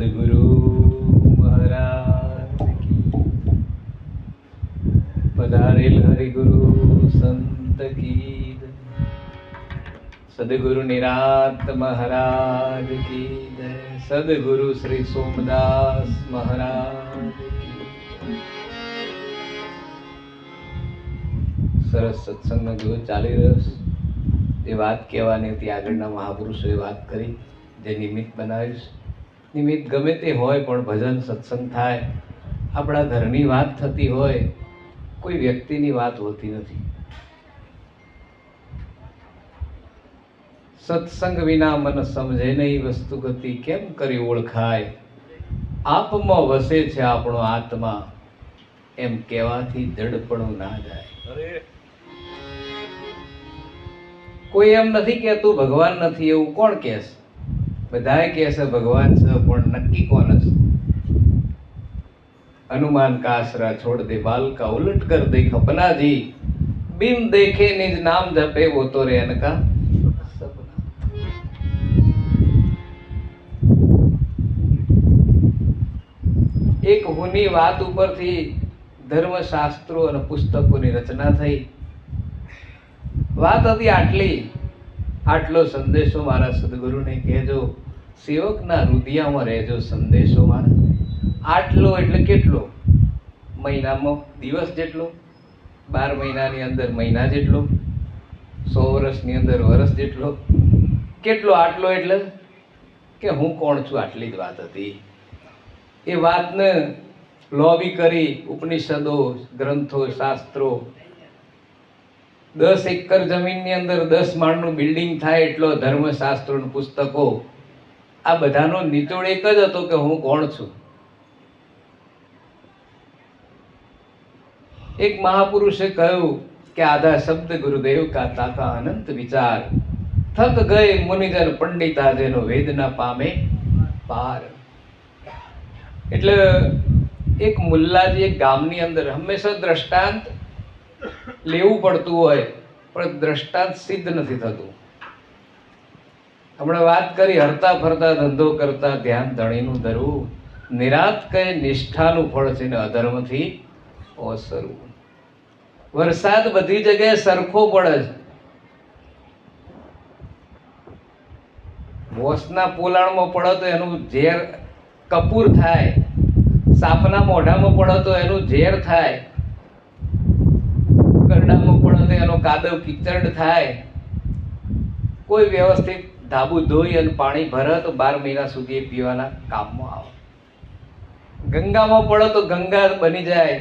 સદગુરુ મહારાજ પધારેલ હરિગુરુ સંત કી સદગુરુ નિરાત મહારાજ કી સદગુરુ શ્રી સોમદાસ મહારાજ. સરસ સત્સંગનો જો ચાલી રહ્યો જે વાત કહેવાની હતી આગળના મહાપુરુષોએ વાત કરી જે નિમિત્ત બનાવ્યું છે નિમિત્ત ગમે તે હોય પણ ભજન સત્સંગ થાય. આપણા ઘરની વાત થતી હોય કોઈ વ્યક્તિની વાત હોતી નથી. સત્સંગ વિના મન સમજે નહીં વસ્તુ ગતિ કેમ કરી ઓળખાય? આપમાં વસે છે આપણો આત્મા. એમ કહેવાથી દડપણું ના જાય. કોઈ એમ નથી કહેતું ભગવાન નથી એવું કોણ કહે છે બધાએ કહે છે, ભગવાન છે, પણ નક્કી કોણ હશે? હનુમાન કાસરા છોડ દે બાલકા ઉલટ કર દે, ખપનાજી, બિન દેખે નિજ નામ જપે, વો તો રે અનકા એક હુની વાત ઉપરથી ધર્મશાસ્ત્રો અને પુસ્તકોની રચના થઈ. વાત હતી આટલી આટલો સંદેશો મારા સદગુરુને કહેજો. સેવકના રુદિયામાં રહેજો સંદેશો મારા. આટલો એટલે કેટલો? મહિનામાં દિવસ જેટલો? બાર મહિનાની અંદર મહિના જેટલો? સો વર્ષની અંદર વર્ષ જેટલો? કેટલો આટલો એટલે? કે હું કોણ છું આટલી જ વાત હતી. એ વાતને લોબી કરી ઉપનિષદો, ગ્રંથો, શાસ્ત્રો દસ એકર જમીનની અંદર દસ માળનું બિલ્ડિંગ થાય એટલો ધર્મશાસ્ત્રોનું પુસ્તકો. આ બધાનો નિચોડ એક જ હતો કે હું કોણ છું? એક મહાપુરુષે કહ્યું કે આધા શબ્દ ગુરુદેવ કા તાકા અનંત વિચાર. થક ગયે મુનિજન પંડિતા જેનો વેદ ના પામે પાર. એટલે એક મુલ્લાજી એક ગામની અંદર હંમેશા દ્રષ્ટાંત લેવું પડતું હોય, પણ દ્રષ્ટાંત સિદ્ધ નથી થતું. હમણાં વાત કરી, હરતા ફરતા, ધંધો કરતા, ધ્યાન ધણીનું ધરવું. નિરાત કહે નિષ્ઠાનું ફળ છે ને અધર્મથી ઓસરવું. વરસાદ બધી જગ્યાએ સરખો પડે છે. વોસના પોલાણમાં પડે તો એનું ઝેર કપૂર થાય. સાપના મોઢામાં પડે તો એનું ઝેર થાય. કરડામાં પડે તો એનો કાદવ કિચડ થાય. કોઈ વ્યવસ્થિત ધાબુ ધોઈ અને પાણી ભરે તો બાર મહિના સુધી એ પીવાના કામમાં આવે. ગંગામાં પડો તો ગંગા બની જાય.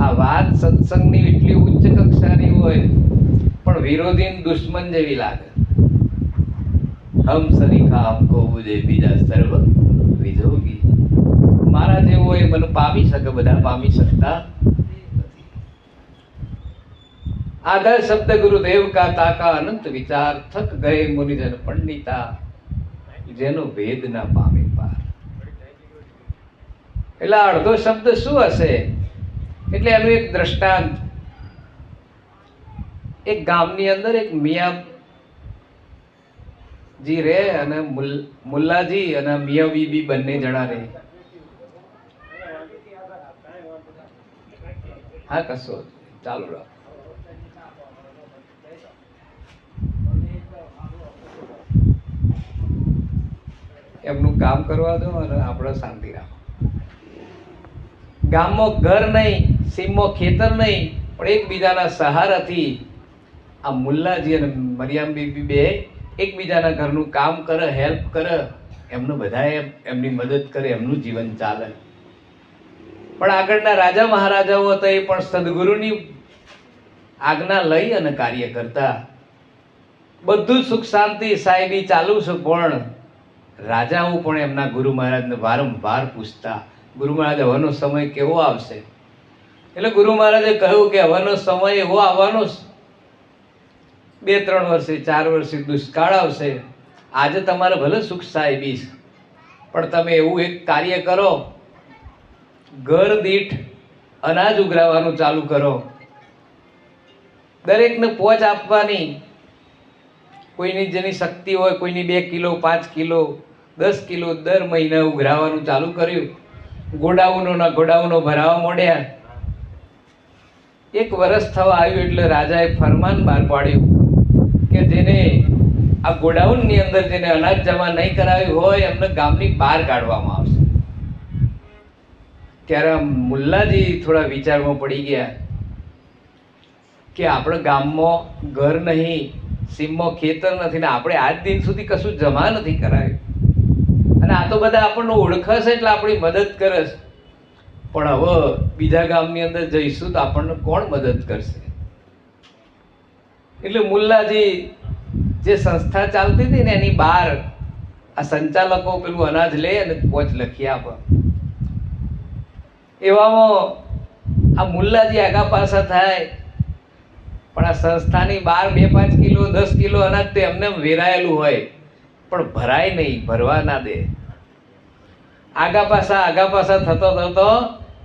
આ વાત સત્સંગની એટલી ઉચ્ચ કક્ષાની હોય, પણ વિરોધી દુશ્મન જેવી લાગે. હમ સરીખા હમકો બુજે બીજા સર્વ વિજોગી મારા જેવો એ મને પામી શકે બધા પામી શકતા આધાર શબ્દ ગુરુદેવ કા તાકા અનંત વિચાર થક ગયે મુનિજન પંડિતા જેનો ભેદ ના પામે પાર એટલે અડધો શબ્દ શું હશે? એટલે એનું એક દ્રષ્ટાંત. એક ગામની અંદર એક મિયા જી રે અને મુલ- મુલ્લાજી અને મિયા બીબી બંને જણા રહે હા, કશો. ચાલુ રાખો એમનું કામ કરવા દો અને આપણે શાંતિ રાખો. ગામમાં ઘર નહીં, સીમમાં ખેતર નહીં, પણ એકબીજાના સહારાથી આ મુલ્લાજી અને મરિયામ બીબી બે એકબીજાના ઘરનું કામ કરે હેલ્પ કરે, એમનું બધાએ એમની મદદ કરે, એમનું જીવન ચાલે. પણ આગળના રાજા મહારાજાઓ હતા એ પણ સદગુરુની આજ્ઞા લઈ અને કાર્ય કરતા. બધું સુખ શાંતિ, સાહેબી ચાલુ છે પણ રાજાઓ પણ એમના ગુરુ મહારાજને વારંવાર પૂછતા, ગુરુ મહારાજ, હવાનો સમય કેવો આવશે? એટલે ગુરુ મહારાજે કહ્યું કે, હવાનો સમય એવો આવવાનો બે ત્રણ વર્ષે, ચાર વર્ષે દુષ્કાળ આવશે. આજે તમારે ભલે સુખ સાહેબી પણ તમે એવું એક કાર્ય કરો. ઘર દીઠ અનાજ ઉઘરાવાનું ચાલુ કરો. દરેકને પોચ આપવાની. કોઈની જેની શક્તિ હોય, કોઈની બે કિલો, પાંચ કિલો, દસ કિલો દર મહિને ઉઘરાવાનું ચાલુ કર્યું. ગોડાઉનોના ગોડાઉનો ભરાવા મોડ્યા. એક વર્ષ થવા આવ્યું એટલે રાજાએ ફરમાન બહાર પાડ્યું કે જેને આ ગોડાઉનની અંદર જેને અનાજ જમા નહીં કરાવ્યું હોય, એમને ગામની બહાર કાઢવામાં આવશે. ત્યારે મુલ્લાજી થોડા વિચારમાં પડી ગયા કે આપણે ગામમાં ઘર નહીં સીમમાં ખેતર નથી ને આપણે આજ દિન સુધી કશું જમા નથી કરાયું. અને આ તો બધા આપણને ઓળખશે એટલે આપણી મદદ કરે છે. પણ હવે બીજા ગામની અંદર જઈશું તો આપણને કોણ મદદ કરશે? એટલે મુલ્લાજી જે સંસ્થા ચાલતી હતી ને એની બહાર આ સંચાલકો પેલું અનાજ લે અને કોચ લખી આપે. એવામાં આ મુલ્લાજી આગા પાછા થાય. પણ આ સંસ્થાની બહાર બે પાંચ કિલો, દસ કિલો અનાજ તો એમને વેરાયેલું હોય. પણ ભરાય નહીં, ભરવા ના દે. આગા પાછા, આગા પાસા થતો થતો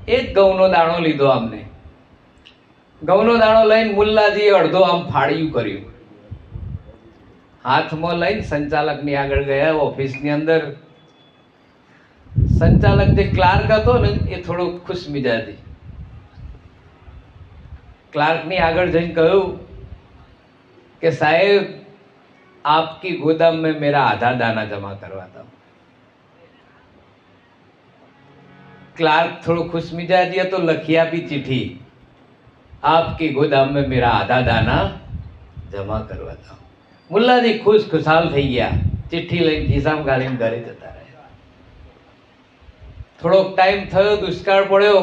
એક ઘઉંનો દાણો લીધો અમને ઘઉંનો દાણો લઈને મુલ્લાજીએ અડધો આમ ફાળ્યું કર્યું. હાથમાં લઈને સંચાલકની આગળ ગયા, ઓફિસની અંદર. સંચાલક જે ક્લાર્ક હતો ને, એ થોડો ખુશ મિજાજી ક્લાર્કની આગળ જઈને કહ્યું કે સાહેબ, આપકી ગોદામ મેં મેરા આધા દાના જમા કરવાતા ક્લાર્ક થોડો खुश મિજાજી હતો લખી આપી ચિઠ્ઠી, આપકી ગોદામ મેં મેરા આધા દાના જમા કરવાતા મુલ્લાજી ખુશ ખુશાલ થઈ ગયા. ચિઠ્ઠી લઈને ખિસ્સામાં ગાળીને ઘરે જતા રહ્યા. થોડોક ટાઈમ થયો, દુષ્કાળ પડ્યો.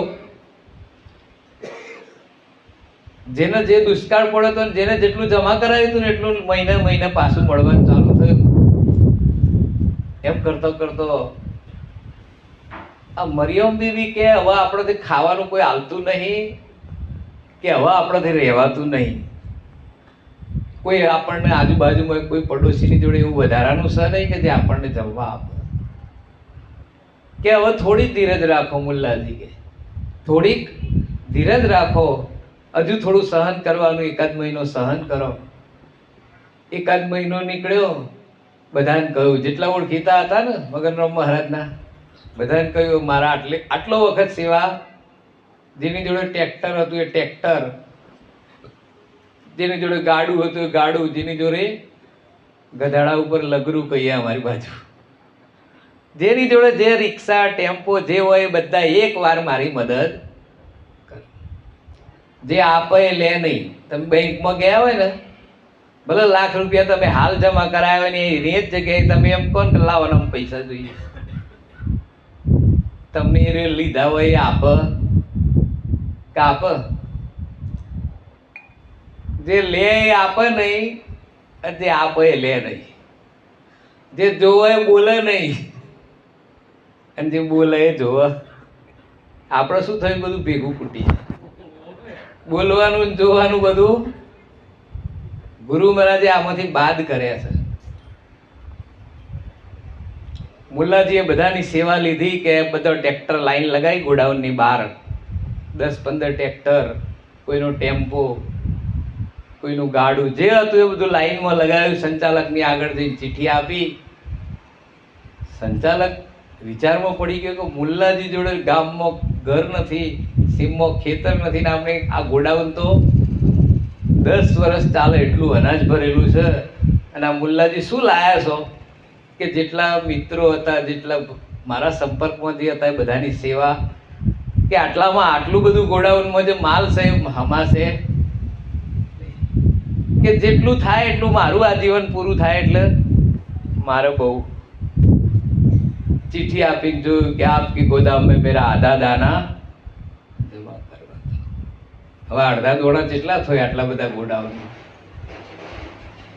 જેને જે દુષ્કાળ પડ્યો હતો જેને જેટલું જમા કરાવ્યું હતું ને એટલું મહિને મહિને પાછું મળવાનું ચાલુ થયું. એમ કરતો કરતો આ મરિયમ બીવી કે હવે આપણેથી ખાવાનું કોઈ હાલતું નહીં, કે હવે આપણેથી રહેવાતું નહીં. કોઈ આપણને આજુબાજુમાં કોઈ પડોશીની જોડે એવું વધારાનું છે નહીં કે જે આપણને જમવા આપે. કે હવે થોડી ધીરજ રાખો મુલ્લાજી કે, થોડીક ધીરજ રાખો. હજુ થોડું સહન કરવાનું, એકાદ મહિનો સહન કરો. એકાદ મહિનો નીકળ્યો, બધાને કહ્યું, જેટલા ઓળખીતા હતા ને મગનરામ મહારાજના, બધાને કહ્યું, મારા આટલે, આટલો વખત સેવા, જેની જોડે ટ્રેક્ટર હતું એ ટ્રેક્ટર, જેની જોડે ગાડું હતું એ ગાડું, જેની જોડે ગધાડા ઉપર લગરું કહીએ અમારી બાજુ. જેની જોડે જે રિક્ષા, ટેમ્પો જે હોય બધા એક વાર મારી મદદ જે આપે લે નહીં. તમે બેંકમાં ગયા હોય ને, ભલે લાખ રૂપિયા તમે હાલ જમા કરાવ્યા ને એ જ જગ્યાએ તમે એમ કોણ લાવવાના પૈસા જોઈએ. તમને એ લીધા હોય એ આપ. કે આપ? જે લે એ આપે નહીં, અને જે આપે એ લે નહીં. જે જોવે એ બોલે નહીં. અને જે બોલે એ જોવે. આપણે શું થયું? બધું ભેગું કૂટી બોલવાનું જોવાનું બધું ગુરુ મહારાજે આમાંથી બાદ કર્યા છે. મુલ્લાજીએ બધાની સેવા લીધી કે બધો ટ્રેક્ટર લાઈન લગાવી ગોડાઉનની બહાર. દસ પંદર ટ્રેક્ટર, કોઈનો ટેમ્પો, કોઈનું ગાડું, જે હતું એ બધું લાઈનમાં લગાવ્યું. સંચાલકની આગળ જઈને ચિઠ્ઠી આપી. સંચાલક વિચારમાં પડી ગયો કે મુલ્લાજી જોડે ગામમાં ઘર નથી સીમમાં ખેતર નથી ને આપણે આ ગોડાઉન તો દસ વર્ષ ચાલે એટલું અનાજ ભરેલું છે. અને આ મુલ્લાજી શું લાયા છો? કે જેટલા મિત્રો હતા, જેટલા મારા સંપર્કમાં જે હતા એ બધાની સેવા, કે આટલામાં આટલું બધું ગોડાઉનમાં જે માલ છે હમાશે કે જેટલું થાય એટલું મારું આજીવન પૂરું થાય એટલે? મારે બહુ ચિઠ્ઠી આપીને જોયું કે આપકી ગોદામ મેરા આધા દાના. જમા કરવા હવે અડધા દોડા કેટલા થયા આટલા બધા ગોડાઉન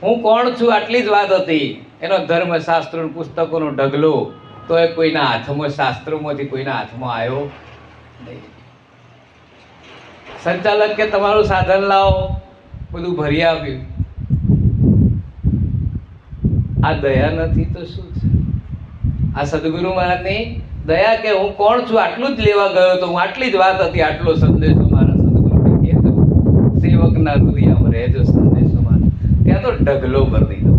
હું કોણ છું? આટલી જ વાત હતી. એનો ધર્મશાસ્ત્ર પુસ્તકોનો ઢગલો. તો એ કોઈના હાથમાં, શાસ્ત્રોમાંથી કોઈના હાથમાં આવ્યો સંચાલક કે તમારું સાધન લાવો. બધું ભરી આપ્યું. આ દયા નથી તો શું છે? આ સદગુરુ મહારાજની દયા કે હું કોણ છું, આટલું જ લેવા ગયો તો હું આટલી જ વાત હતી, આટલો સંદેશો મારા સદગુરુ સેવકના હૃદયમાં રહેજો સંદેશો મારો. ત્યાં તો ઢગલો કરી દીધો.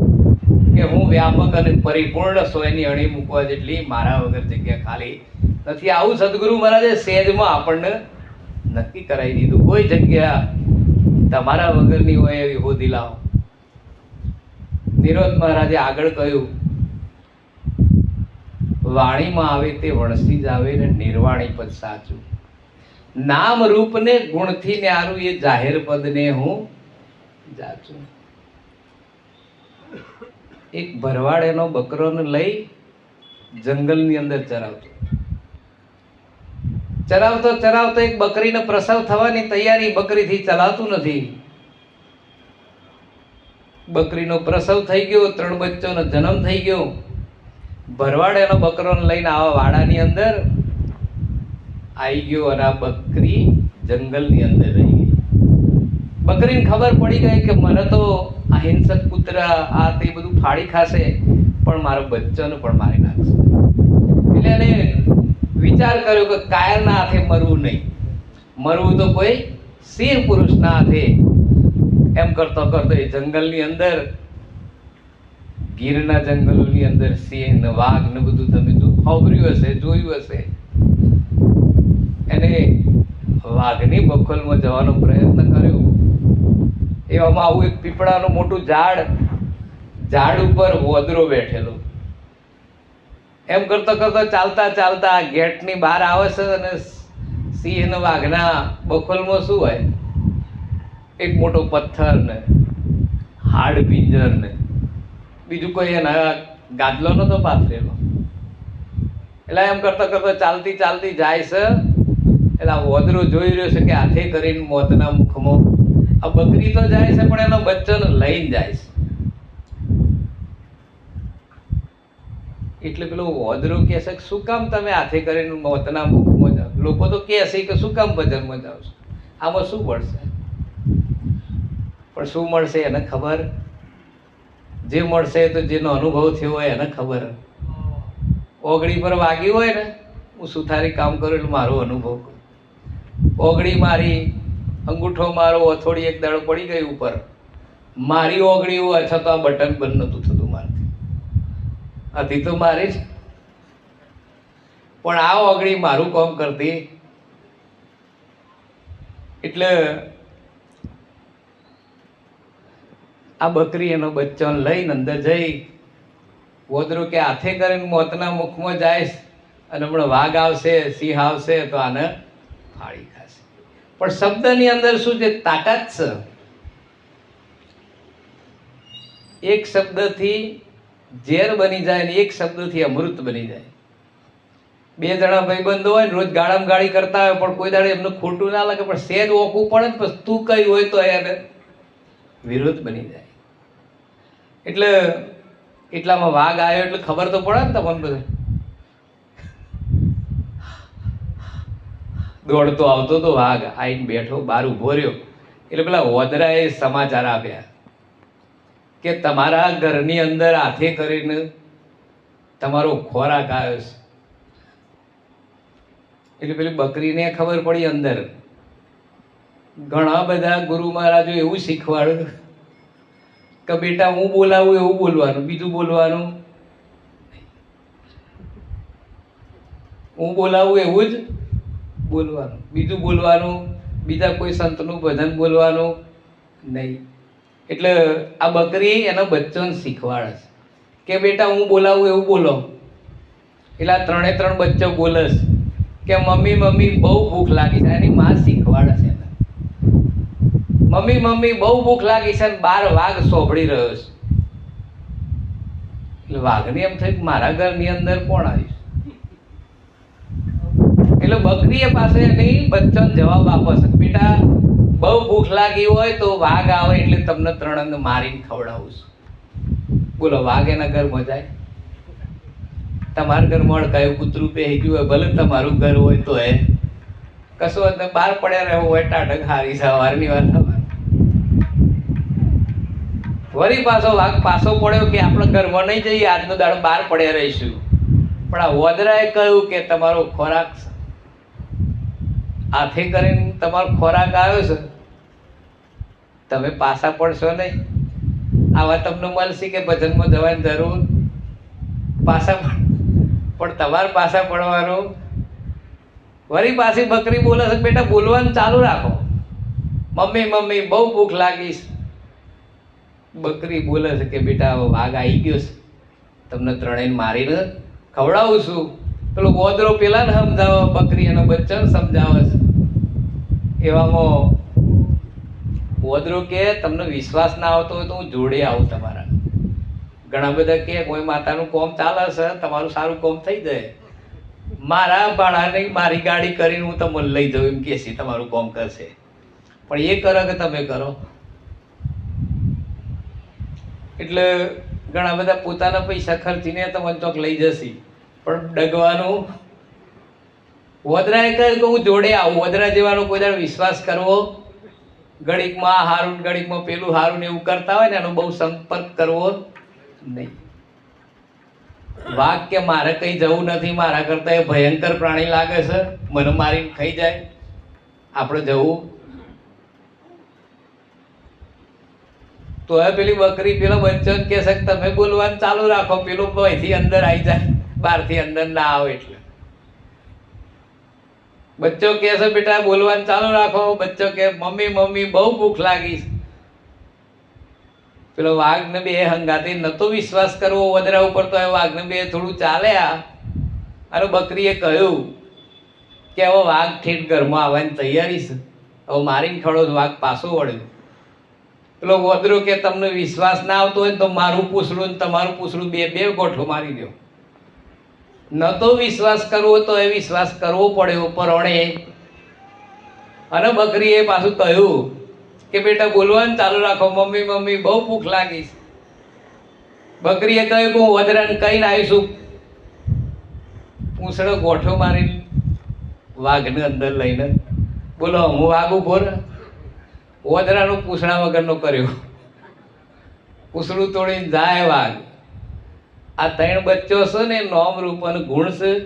અને પરિપૂર્ણ સોયની અણી મૂકવા જેટલી મારા વગર જગ્યા ખાલી નથી. આવું સદગુરુ મહારાજે સેજમાં આપણને નક્કી કરાવી દીધું. કોઈ જગ્યા તમારા વગરની હોય એવી હોદી લાવો. નિરોધ મહારાજે આગળ કહ્યું વાણીમાં આવે તે વણસી જ આવે ને નિર્વાણી પદ સાચું. નામ રૂપને ગુણથી ન્યારું એ જાહેર પદને હું જાચું. એક ભરવાડ એનો બકરોને લઈ જંગલની અંદર ચરાવતો. ચરાવતો ચરાવતો એક બકરીને પ્રસવ થવાની તૈયારી બકરીથી ચલાવતું નથી. બકરીનો પ્રસવ થઈ ગયો, ત્રણ બચ્ચોનો જન્મ થઈ ગયો. ભરવાડ એનો બકરોને લઈને આવા વાડાની અંદર આવી ગયો અને આ બકરી જંગલની અંદર રહી ગઈ. બકરીને ખબર પડી ગઈ કે મને તો આ હિંસક પુત્ર આ તે બધું ફાડી ખાશે, પણ મારો બચ્ચાને પણ મારી નાખશે. એટલે એને વિચાર કર્યો કે કાયરના હાથે મરવું નહીં. મરવું તો કોઈ શીર પુરુષના હાથે. એમ કરતો કરતો એ જંગલની અંદર ગીરના જંગલોની અંદર સિંહ ને વાઘ ને બધું તમે ખબર્યું હશે, જોયું હશે. એને વાઘની બખોલમાં જવાનો પ્રયત્ન કર્યો. એવામાં આવું એક પીપળાનું મોટું ઝાડ ઝાડ ઉપર વોદરો બેઠેલો. એમ કરતો કરતો ચાલતા ચાલતા ગેટની બહાર આવે છે અને સિંહ ને વાઘના બખોલમાં શું હોય? એક મોટો પથ્થર ને હાડ પિંજર ને. બીજું કોઈ એના ગાદલો નતો પાથરેલો. એટલે એમ કરતા કરતા ચાલતી ચાલતી જાય છે. એટલે આ વોદરો જોઈ રહ્યો છે કે હાથે કરીને મોતના મુખમાં. આ બકરી તો જાય છે, પણ એનો બચ્ચો લઈને જાય છે. એટલે પેલો વોદરો કહે છે શું કામ તમે હાથે કરીને મોતના મુખમાં જાઓ? લોકો તો કહે છે કે શું કામ ભજનમાં જાઓ છો? આમાં શું મળશે? પણ શું મળશે એને ખબર? જે મળશે તો જેનો અનુભવ થયો હોય એને ખબર. ઓગળી પર વાગી હોય ને, હું સુથારી કામ કરું એટલે મારો અનુભવ. ઓગળી મારી, અંગૂઠો મારો હથોડી એક દાડો પડી ગઈ ઉપર. મારી ઓગળી હોય છતાં આ બટન બંધ નહોતું થતું મારથી. હતી તો મારી જ. પણ આ ઓગળી મારું કામ કરતી. એટલે આ બકરી એનો બચ્ચો લઈને અંદર જઈ વોદરો કે હાથે કરીને મોતના મુખમાં જાય અને હમણાં વાઘ આવશે, સિંહ આવશે તો આને ફાળી ખાશે. પણ શબ્દની અંદર શું છે? તાકાત છે. એક શબ્દથી ઝેર બની જાય ને એક શબ્દથી અમૃત બની જાય. બે જણા ભાઈબંધો હોય ને રોજ ગાળામ ગાળી કરતા હોય પણ કોઈ દાડે એમને ખોટું ના લાગે, પણ સેજ ઓકવું પડે ને પછી તું કઈ હોય તો એને વિરોધ બની જાય. એટલે એટલામાં વાઘ આવ્યો એટલે ખબર તો પડે ને તમને બધે દોડતો આવતો તો વાઘ આઈને બેઠો, બાર ઊભો રહ્યો. એટલે પેલા વોદરાએ સમાચાર આપ્યા કે તમારા ઘરની અંદર હાથે કરીને તમારો ખોરાક આવ્યો છે. એટલે પેલી બકરીને ખબર પડી અંદર. ઘણા બધા ગુરુ મહારાજો એવું શીખવાડ્યું. કે બેટા હું બોલાવું એવું બોલવાનું, બીજું બોલવાનું? હું બોલાવું એવું જ બોલવાનું. બીજું બોલવાનું, બીજા કોઈ સંતનું ભજન બોલવાનું નહીં. એટલે આ બકરી એનો બચ્ચોને શીખવાડે છે. કે બેટા હું બોલાવું એવું બોલો. એટલે આ ત્રણે ત્રણ બચ્ચો બોલે કે મમ્મી મમ્મી, બહુ ભૂખ લાગી છે. એની માં શીખવાડે છે. મમ્મી મમ્મી, બહુ ભૂખ લાગી છે અને બાર વાઘ સોંભળી રહ્યો છે. એટલે વાઘને એમ થયું મારા ઘરની અંદર કોણ આવ્યું એટલે બકરીએ પાસે નહીં બચ્ચન જવાબ આપે છે બેટા, બહુ ભૂખ લાગી હોય તો વાઘ આવે એટલે તમને ત્રણને મારીને ખવડાવું છું. બોલો, વાઘ એના ઘરમાં જાય? તમારા ઘરમાં કયું કૂતરું પહેરી ગયું હોય, ભલે તમારું ઘર હોય તો એ કશું હોત બહાર પડ્યા રહેવું હોય ટાટક હારી સવારની વાત. વળી પાછો વાઘ પાછો પડ્યો કે આપણે ઘરમાં નહીં જઈએ, આજનો દાડો બહાર પડ્યા રહીશું. પણ આ વોદરાએ કહ્યું કે તમારો ખોરાક આથી કરીને તમારો ખોરાક આવ્યો છે. તમે પાછા પડશો નહીં. આવા તમને મળશે કે ભજનમાં જવાની જરૂર પાછા પણ તમારે પાછા પડવાનું. વળી પાછી બકરી બોલે છે, બેટા, બોલવાનું ચાલુ રાખો. મમ્મી મમ્મી, બહુ ભૂખ લાગીશ બકરી બોલે છે કે બેટા વાઘ આવી ગયો છે. તમને ત્રણેય મારીને ખવડાવું છું. પેલો ગોદરો પેલા ને સમજાવે, બકરી અને બચ્ચાને સમજાવે છે. એવામાં ગોદરો કે, તમને વિશ્વાસ ના આવતો હોય તો હું જોડે આવું તમારા. ઘણા બધા કે, કોઈ માતાનું કોમ ચાલે છે, તમારું સારું કોમ થઈ જાય. મારા ભાડાને મારી ગાડી કરીને હું તમને લઈ જાઉં એમ કે છે તમારું કોમ કરશે. પણ એ કરો કે તમે કરો? એટલે ઘણા બધા પોતાના પૈસા ખર્ચીને તમને ચોક લઈ જશે. પણ ડગવાનું, વદરાએ કહ્યું કે હું જોડે આવું. વદરા જેવાનો કોઈ દાડો વિશ્વાસ કરવો. ઘડીકમાં હારું ઘડીકમાં પેલું હારું ને એવું કરતા હોય ને એનો બહુ સંપર્ક કરવો નહીં. વાઘ કે મારે કંઈ જવું નથી. મારા કરતા એ ભયંકર પ્રાણી લાગે છે. મને મારીને ખાઈ જાય. આપણે જવું. તો હવે પેલી બકરી પેલો બચ્ચો કે છે તમે બોલવાનું ચાલુ રાખો. પેલો અહીંથી અંદર આવી જાય. બહારથી અંદર ના આવે એટલે. બચ્ચો કહે છે, બેટા, બોલવાનું ચાલુ રાખો. બચ્ચો કે, મમ્મી મમ્મી, બહુ ભૂખ લાગી છે." પેલો વાઘને બે હંગાતી નતો વિશ્વાસ કરવો વધરા ઉપર, તો એ વાઘને બે થોડું ચાલ્યા. અને બકરીએ કહ્યું કે હવે વાઘ ઠેઠ ઘરમાં આવવાની તૈયારી છે. હવે મારીને ખડો વાઘ પાછો વળ્યો. પેલો વદરો કે તમને વિશ્વાસ ના આવતો હોય તો મારું પૂછડું ને તમારું પૂછડું બે બે ગોઠો મારી દો. ન તો વિશ્વાસ કરવો તો એ વિશ્વાસ કરવો પડ્યો પરણે અને બકરીએ પાછું કહ્યું કે બેટા બોલવાનું ચાલુ રાખો, મમ્મી મમ્મી, બહુ ભૂખ લાગી બકરીએ કહ્યું કે હું વદરાને કહીને આવીશું પૂંછડો ગોઠો મારી વાઘને અંદર લઈને. બોલો, હું વાઘ ને વદરાનું પૂંછડા વગરનું કર્યું. પૂછડું તોડીને જાય વાઘ. આ ત્રણ બચ્ચો છે ને, નોમ રૂપ અને ગુણ છે.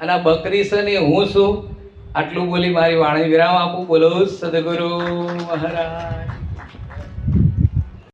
અને આ બકરી છે ને, હું છું. આટલું બોલી મારી વાણી વિરામ આપું. બોલો સદગુરુ મહારાજ.